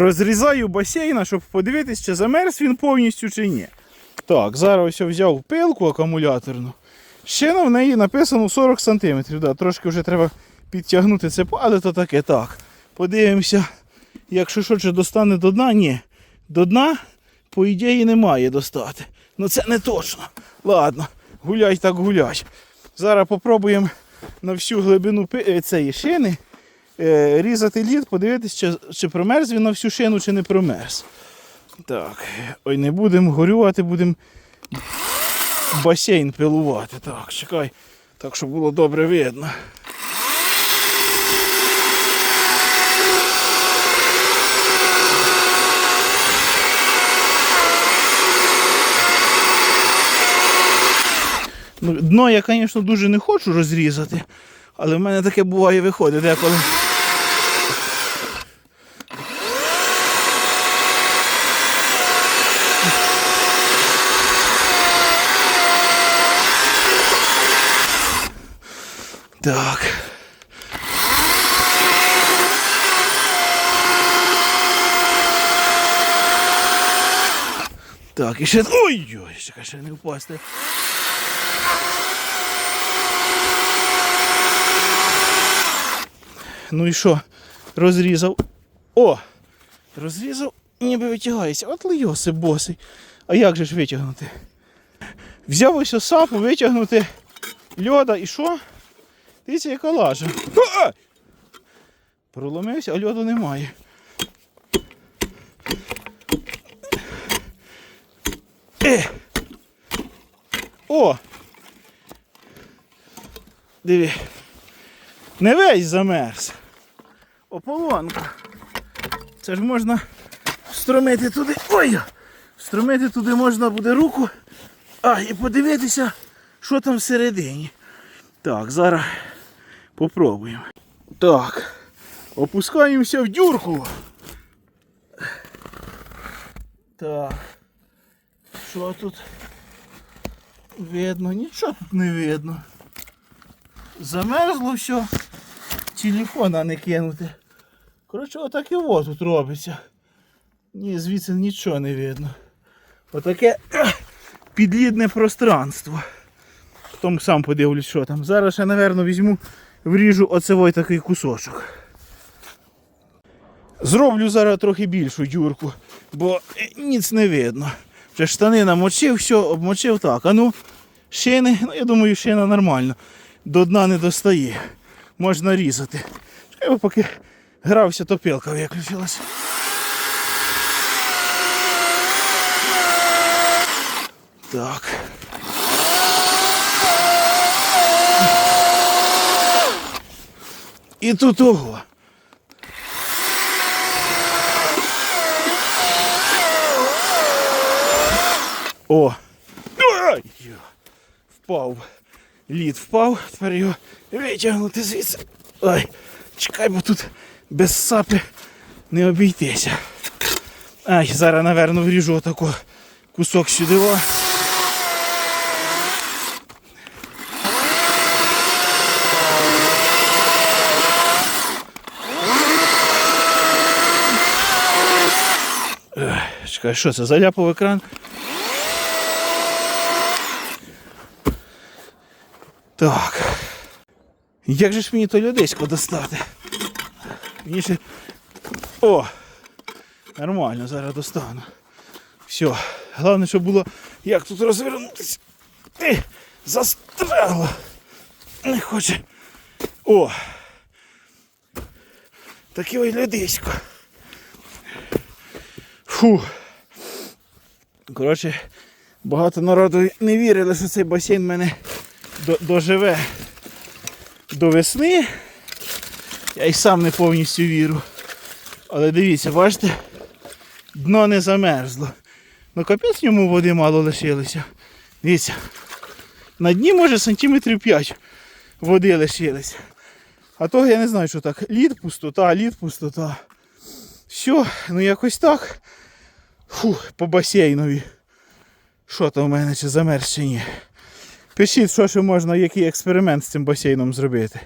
Розрізаю басейна, щоб подивитися, чи замерз він повністю чи ні. Так, зараз ось я взяв пилку акумуляторну. Шина в неї написано 40 см. Да, трошки вже треба підтягнути це, але то таке так. Подивимося, якщо що, чи достане до дна, ні. До дна, по ідеї, немає достати. Ну це не точно. Ладно, гуляй так гуляй. Зараз попробуємо на всю глибину е, цієї шини різати лід, подивитися, чи, чи промерз він на всю шину, чи не промерз. Так, ой, не будемо горювати, будемо басейн пилувати. Так, чекай, так, щоб було добре видно. Ну, дно я, звісно, дуже не хочу розрізати, але в мене таке буває виходить деколи. Так. Так, і ще. Ой-ой, чекай, ще не впасти. Ну і що? Розрізав. О! Розрізав, ніби витягається. От лийоси босий. А як же ж витягнути? Взяв ось сапу, витягнути льода і що? Дивіться, яка лажа. Проломився, а льоду немає. Е! О! Диви. Не весь замерз. Ополонка. Це ж можна встромити туди. Ой! Встромити туди можна буде руку. А, і подивитися, що там всередині. Так, зараз попробуємо. Так. Опускаємося в дюрку. Так. Що тут? Видно? Нічого тут не видно. Замерзло все. Телефона не кинути. Коротше, отак і во тут робиться. Ні, звідси нічого не видно. Отаке підлідне пространство. Потім сам подивлюсь, що там. Зараз я, напевно, візьму, вріжу оцевой такий кусочок. Зроблю зараз трохи більшу дюрку, бо е, ніц не видно. Вже штани намочив, все, обмочив так. А ну, шини, ну я думаю, шина нормально. До дна не достає. Можна різати. Чекай, поки грався, то пилка виключилась. Так. І тут ого. О! Ай! Впав. Лід впав, тепер його витягнути звідси. Ай, чекай, бо тут без сапи не обійтися. Ай, зараз, напевно, вріжу отако кусок сюди. О. Ех, Чекай, що це? Заляпав екран. Так. Як же ж мені то льодисько достати? Мені ще... О! Нормально, зараз достану. Все. Головне, щоб було як тут розвернутися. Е, застряло. Не хоче. О! Таке ой льодисько. Фу. Коротше, багато народу не вірили, що цей басейн мене доживе до весни. Я й сам не повністю вірю. Але дивіться, бачите, дно не замерзло. Ну капець йому води мало лишилося. Дивіться. На дні може сантиметрів 5 води лишилось. А то я не знаю, що так. Лід пустота, лід пустота. Все, ну якось так. Фу, по басейнові. Що там в мене чи замерз чи ні. Пишіть, що ще можна, який експеримент з цим басейном зробити.